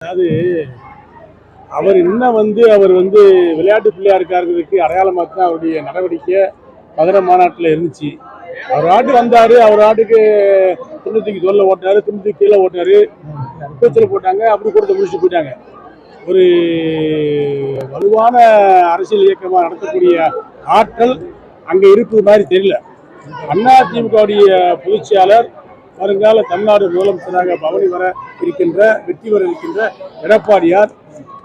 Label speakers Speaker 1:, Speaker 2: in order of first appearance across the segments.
Speaker 1: அதாவது அவர் இன்னும் வந்து அவர் வந்து விளையாட்டு பிள்ளையா இருக்காருங்கிறதுக்கு அடையாளமாக தான் அவருடைய நடவடிக்கை மதுரை மாநாட்டில் இருந்துச்சு. அவர் ஆட்டு வந்தார் அவர் ஆட்டுக்கு துண்டத்துக்கு தோல்ல ஓட்டினாரு துண்டத்துக்கு கீழே ஓட்டினாரு. பேச்சில் போட்டாங்க அப்படி கூட முடிச்சு போயிட்டாங்க. ஒரு வலுவான அரசியல் இயக்கமாக நடத்தக்கூடிய ஆற்றல் அங்கே இருக்குது மாதிரி தெரியல. அதிமுகவுடைய பொதுச்செயலாளர் வருங்கால தமிழ்நாடு முதலமைச்சராக பவனி வர இருக்கின்ற வெற்றி பெற இருக்கின்ற எடப்பாடியார்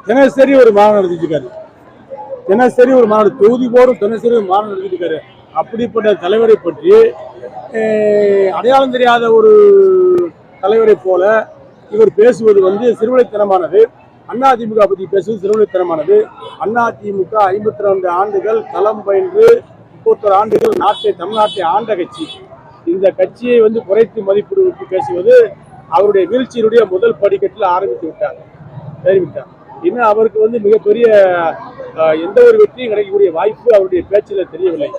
Speaker 1: தினசரி ஒரு மாநாடு நடத்திட்டு தினசரி ஒரு மாநாடு தொகுதி போடும் தினசரி ஒரு மாநாடு நடத்திட்டு அப்படிப்பட்ட தலைவரை பற்றி அடையாளம் தெரியாத ஒரு தலைவரை போல இவர் பேசுவது வந்து சிறுவலைத்தனமானது. அதிமுக பற்றி பேசுவது சிறுவலைத்தனமானது. அதிமுக ஐம்பத்தி ரெண்டு ஆண்டுகள் களம் பயின்று முப்பத்தொரு ஆண்டுகள் நாட்டை தமிழ்நாட்டை ஆண்ட கட்சி. இந்த கட்சியை வந்து குறைத்து மதிப்பிடுவதற்கு பேசுவது அவருடைய வீழ்ச்சியினுடைய முதல் படிக்கட்டில் ஆரம்பித்து விட்டார். தெரிவித்தார். இன்னும் அவருக்கு வந்து மிகப்பெரிய எந்த ஒரு வெற்றியும் கிடைக்கக்கூடிய வாய்ப்பு அவருடைய பேச்சில் தெரியவில்லை.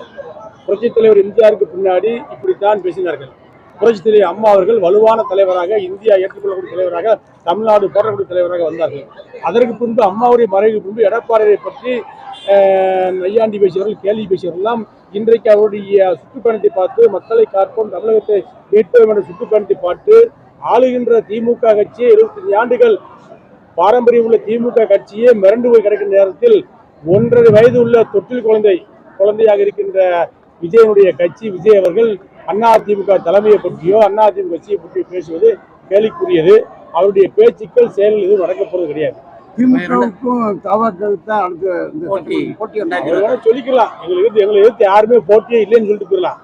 Speaker 1: புரட்சித் தலைவர் இந்தியாவுக்கு பின்னாடி இப்படித்தான் பேசினார்கள். புரட்சித் தலைவர் அம்மா அவர்கள் வலுவான தலைவராக இந்தியா ஏற்றுக்கொள்ளக்கூடிய தலைவராக தமிழ்நாடு போற்றக்கூடிய தலைவராக வந்தார்கள். அதற்கு பின்பு அம்மாவுடைய மறைவுக்கு பின்பு எடப்பாடியை பற்றி நையாண்டி பேசியவர்கள் கேள்வி பேசியவர்கள் எல்லாம் இன்றைக்கு அவருடைய சுற்றுப்பயணத்தை பார்த்து மக்களை காப்போம் தமிழகத்தை மீட்போம் என்ற சுற்றுப்பயணத்தை பார்த்து ஆளுகின்ற திமுக கட்சியை இருபத்தஞ்சு ஆண்டுகள் பாரம்பரியம் உள்ள திமுக கட்சியே மிரண்டு போய் கிடக்கிற நேரத்தில் ஒன்றரை வயது உள்ள தொட்டில் குழந்தை குழந்தையாக இருக்கின்ற விஜயனுடைய கட்சி விஜய் அவர்கள் அதிமுக தலைமையை பற்றியோ அதிமுக கட்சியை பற்றி பேசுவது கேலிக்குரியது. அவருடைய பேச்சுக்கள் செயல்கள் எதுவும் நடக்கப்போவது கிடையாது.
Speaker 2: திமுகவுக்கும் தவக்களுக்கு தான் அடுத்து
Speaker 3: போட்டி.
Speaker 1: சொல்லிக்கலாம். எங்களுக்கு எங்களை எதிர்த்து யாருமே போட்டியே இல்லைன்னு சொல்லிட்டு போயிடலாம்.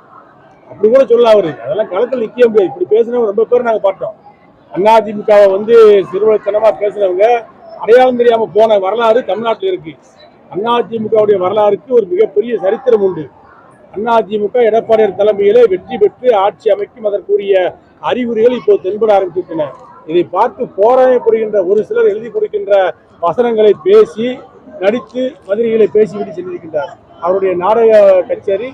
Speaker 1: அப்படி கூட சொல்லலாம் அவரு. அதெல்லாம் களத்தில் முடியாது. இப்படி பேசினவங்க ரொம்ப பேர் நாங்க பார்த்தோம். அதிமுகவை வந்து சிறுவத்தனமா பேசினவங்க அடையாளம் தெரியாம போன வரலாறு தமிழ்நாட்டில் இருக்கு. அதிமுகவுடைய வரலாறுக்கு ஒரு மிகப்பெரிய சரித்திரம் உண்டு. அதிமுக எடப்பாடியார் தலைமையிலே வெற்றி பெற்று ஆட்சி அமைக்கும் அதற்குரிய அறிகுறிகள் இப்போது தென்பட ஆரம்பித்துவிட்டன இதை பார்த்து போராயப்படுகின்ற ஒரு சிலர் எழுதி கொடுக்கின்ற வசனங்களை பேசி நடித்து மதுரைகளை பேசிவிட்டு சென்றிருக்கின்றார். அவருடைய நாடக கச்சேரி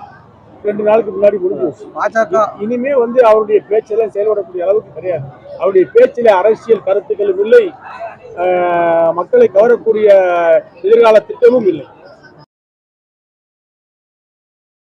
Speaker 1: ரெண்டு நாளுக்கு முன்னாடி முடிஞ்சிருச்சு.
Speaker 2: பாஜக.
Speaker 1: இனிமே வந்து அவருடைய பேச்செல்லாம் செயல்படக்கூடிய அளவுக்கு கிடையாது. அவருடைய பேச்சில அரசியல் கருத்துக்களும் இல்லை. மக்களை கவரக்கூடிய எதிர்கால திட்டமும் இல்லை.